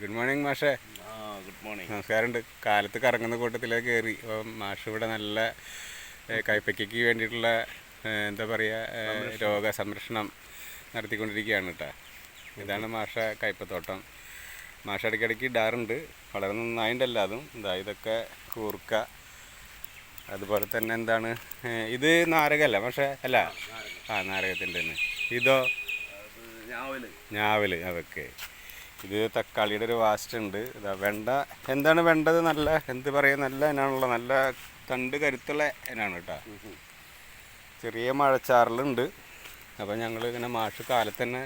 Good morning മാഷേ. Good morning നമസ്കാരമുണ്ട്. കാലത്ത് കറങ്ങുന്ന കൂട്ടത്തിലേക്ക് കയറി. അപ്പം മാഷ് ഇവിടെ നല്ല കൈപ്പയ്ക്കയ്ക്ക് വേണ്ടിയിട്ടുള്ള എന്താ പറയുക രോഗ സംരക്ഷണം. നടത്തിക്കൊണ്ടിരിക്കുകയാണ് കേട്ടോ ഇതാണ് മാഷ കയ്പത്തോട്ടം മാഷ ഇടയ്ക്കിടയ്ക്ക് ഇടാറുണ്ട്. വളരെ നന്നായിട്ടല്ല അതും. ഇതാ ഇതൊക്കെ കൂർക്ക. അതുപോലെ തന്നെ എന്താണ് ഇത് നാരകല്ല പക്ഷേ അല്ല. ആ നാരകത്തിന്റെ തന്നെ ഇതോ? ഞാവൽ. ഞാവൽ. അതൊക്കെ. ഇത് തക്കാളിയുടെ ഒരു വാസ്റ്റ് ഉണ്ട്. ഇതാ വെണ്ട. എന്താണ് വേണ്ടത് നല്ല എന്ത് പറയുക നല്ല ഇനാണുള്ള നല്ല തണ്ട് കരുത്തുള്ള ഇനാണ് കേട്ടോ. ചെറിയ മഴച്ചാറലുണ്ട്. അപ്പോൾ ഞങ്ങൾ ഇങ്ങനെ മാഷ് കാലത്ത് തന്നെ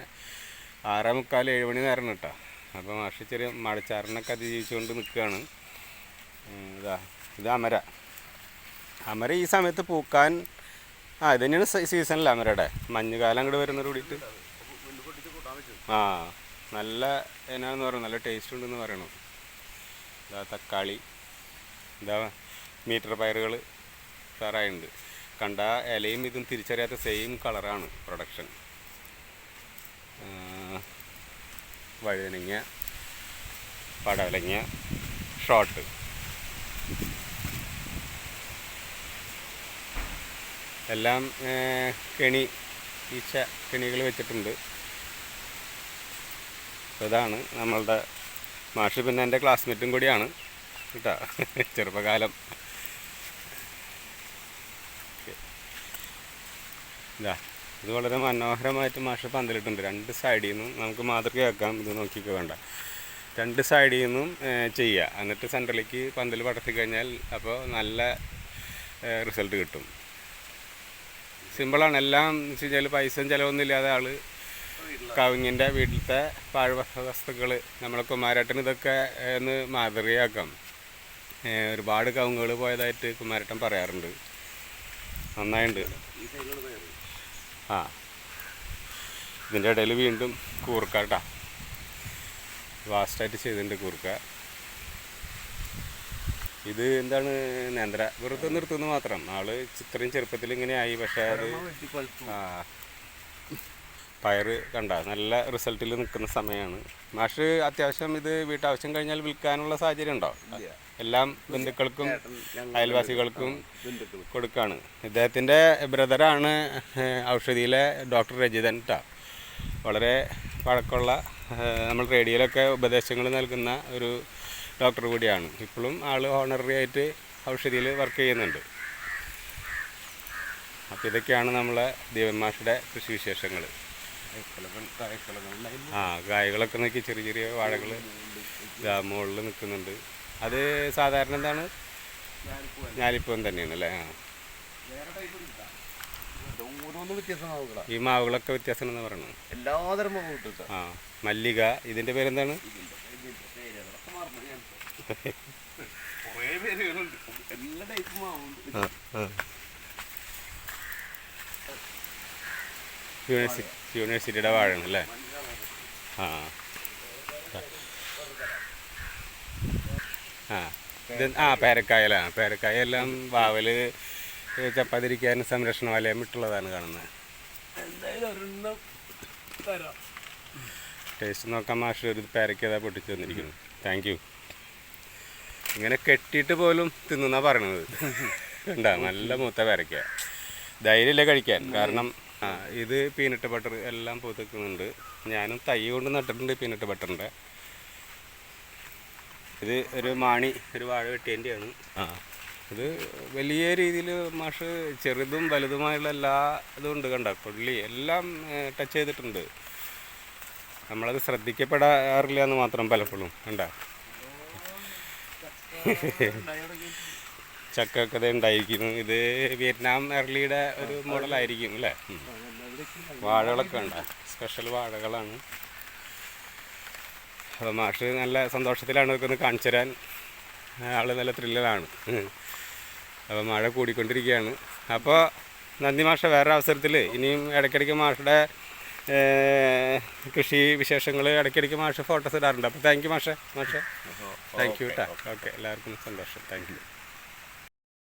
ആറേ മുക്കാൽ ഏഴ് മണി നേരം കേട്ടോ. അപ്പോൾ മാഷ് ചെറിയ മഴച്ചാറിനൊക്കെ അതിജീവിച്ചുകൊണ്ട് നിൽക്കുകയാണ്. ഇതാ ഇത് അമര. അമര ഈ സമയത്ത് പൂക്കാൻ ആ ഇത് തന്നെയാണ് സീസണില്ല അമരയുടെ. മഞ്ഞുകാലം അങ്ങോട്ട് വരുന്നതോട് കൂടിയിട്ട്. ആ. നല്ല എന്നാന്ന് പറയുന്നത് നല്ല ടേസ്റ്റ് ഉണ്ടെന്ന് പറയണു ഇതാ തക്കാളി ഇതാ മീറ്റർ പയറുകൾ സാറായുണ്ട് കണ്ട ഇലയും ഇതും തിരിച്ചറിയാത്ത സെയിം കളറാണ് പ്രൊഡക്ഷൻ വഴുതനങ്ങ പടവലങ്ങ ഷോട്ട് എല്ലാം കെണി ഈച്ച കെണികൾ വെച്ചിട്ടുണ്ട്. ഇതാണ് നമ്മളുടെ മാഷ് പിന്നെ എന്റെ ക്ലാസ്മേറ്റും കൂടിയാണ് കേട്ടോ. ചെറുപ്പകാലം. ഇതാ ഇത് വളരെ മനോഹരമായിട്ട് മാഷ് പന്തലിട്ടുണ്ട്. രണ്ട് സൈഡിൽ നിന്നും നമുക്ക് മാതൃകയാക്കാം ഇത് നോക്കിയൊക്കെ വേണ്ട. രണ്ട് സൈഡിൽ നിന്നും ചെയ്യുക എന്നിട്ട് സെന്ററിലേക്ക് പന്തൽ പടർത്തി കഴിഞ്ഞാൽ അപ്പോൾ നല്ല റിസൾട്ട് കിട്ടും. സിമ്പിളാണ് എല്ലാം വെച്ച് കഴിഞ്ഞാൽ പൈസയും ചിലവൊന്നും ഇല്ലാതെ ആൾ കവിങ്ങിന്റെ വീട്ടിലത്തെ പാഴ് വസ്തുക്കൾ നമ്മളെ കുമാരേട്ടൻ ഇതൊക്കെ ഒന്ന് മാതൃകയാക്കാം. ഒരുപാട് കവുങ്ങുകൾ പോയതായിട്ട് കുമാരേട്ടൻ പറയാറുണ്ട്. നന്നായിട്ടുണ്ട് ആ. ഇതിന്റെ ഇടയിൽ വീണ്ടും കൂർക്ക കേട്ടോ വാസ്റ്റായിട്ട് ചെയ്തിട്ടുണ്ട് കൂർക്ക. ഇത് എന്താണ് നേന്ത്ര? വെറുതെ നിർത്തുന്നു മാത്രം. ആൾ ഇത്രയും ചെറുപ്പത്തിൽ ഇങ്ങനെ ആയി പക്ഷേ അത് ആ. പയറ് കണ്ട. നല്ല റിസൾട്ടിൽ നിൽക്കുന്ന സമയമാണ് മാഷ് അത്യാവശ്യം ഇത് വീട്ടാവശ്യം കഴിഞ്ഞാൽ വിൽക്കാനുള്ള സാഹചര്യം ഉണ്ടോ? എല്ലാം ബന്ധുക്കൾക്കും അയൽവാസികൾക്കും കൊടുക്കാണ്. ഇദ്ദേഹത്തിന്റെ ബ്രദറാണ് ഔഷധിയിലെ ഡോക്ടർ രജിതൻ ട വളരെ പഴക്കമുള്ള നമ്മൾ റേഡിയോയിലൊക്കെ ഉപദേശങ്ങൾ നൽകുന്ന ഒരു ഡോക്ടർ കൂടിയാണ്. ഇപ്പോഴും ആൾ ഓണററി ആയിട്ട് ഔഷധിയിൽ വർക്ക് ചെയ്യുന്നുണ്ട്. അപ്പോൾ ഇതൊക്കെയാണ് നമ്മളെ ദീപന്മാഷയുടെ കൃഷി വിശേഷങ്ങൾ ആ കായകളൊക്കെ നോക്കി ചെറിയ ചെറിയ വാഴകൾ മുകളിൽ നിൽക്കുന്നുണ്ട് അത് സാധാരണ എന്താണ്? ഞാലിപ്പം തന്നെയാണ് അല്ലേ ആ ഈ മാവുകളൊക്കെ വ്യത്യാസം എന്ന് പറയുന്നത് എല്ലാതരം മാവ് കിട്ടും ആ മല്ലിക ഇതിന്റെ പേരെന്താണ്? യൂണിവേഴ്സിറ്റി യൂണിവേഴ്സിറ്റിയുടെ വാഴയാണ് അല്ലേ ആ. ആ. ഇത് ആ പേരക്കായലാണ് പേരക്കായെല്ലാം പേരക്കായ എല്ലാം വാവൽ ചപ്പാതിരിക്കാൻ സംരക്ഷണ വലയം ഇട്ടുള്ളതാണ് കാണുന്നത്. ടേസ്റ്റ് നോക്കാൻ മാഷ് ഒരു പേരക്കേതാ പൊട്ടിച്ച് തന്നിരിക്കുന്നു. Thank you. ഇങ്ങനെ കെട്ടിയിട്ട് പോലും തിന്നുന്നാ പറയണത്. ഉണ്ടാ നല്ല മൂത്ത പേരക്ക. ധൈര്യമില്ല കഴിക്കാൻ. കാരണം ആ ഇത് പീനട്ട് ബട്ടർ എല്ലാം പൂത്തിക്കുന്നുണ്ട് ഞാനും തൈ കൊണ്ട് നട്ടിട്ടുണ്ട് പീനട്ട് ബട്ടറിന്റെ ഇത് ഒരു മാണി ഒരു വാഴ വെട്ടിയന്റെയാണ് ആ ഇത് വലിയ രീതിയിൽ മാഷ് ചെറുതും വലുതുമായുള്ള എല്ലാ ഇതും ഉണ്ട് കണ്ട കൊള്ളി എല്ലാം ടച്ച് ചെയ്തിട്ടുണ്ട് നമ്മളത് ശ്രദ്ധിക്കപ്പെടാറില്ല എന്ന് മാത്രം പലപ്പോഴും കണ്ട ചക്കൊക്കെ ദേ ഉണ്ടായിരിക്കുന്നു. ഇത് വിയറ്റ്നാം എർലിയുടെ ഒരു മോഡലായിരിക്കും അല്ലേ. വാഴകളൊക്കെ ഉണ്ട്. സ്പെഷ്യൽ വാഴകളാണ്. അപ്പോൾ മാഷ് നല്ല സന്തോഷത്തിലാണ് ഇതൊക്കെ ഒന്ന് കാണിച്ചു തരാൻ. ആൾ നല്ല ത്രില്ലിലാണ് അപ്പോൾ മഴ കൂടിക്കൊണ്ടിരിക്കുകയാണ്. അപ്പോൾ നന്ദി മാഷ വേറെ അവസരത്തിൽ ഇനിയും ഇടയ്ക്കിടയ്ക്ക് മാഷയുടെ കൃഷി വിശേഷങ്ങൾ ഇടയ്ക്കിടയ്ക്ക് മാഷ് ഫോട്ടോസ് ഇടാറുണ്ട്. അപ്പോൾ താങ്ക് യു മാഷെ. മാഷെ. താങ്ക് യു കേട്ടോ ഓക്കെ എല്ലാവർക്കും സന്തോഷം. Thank you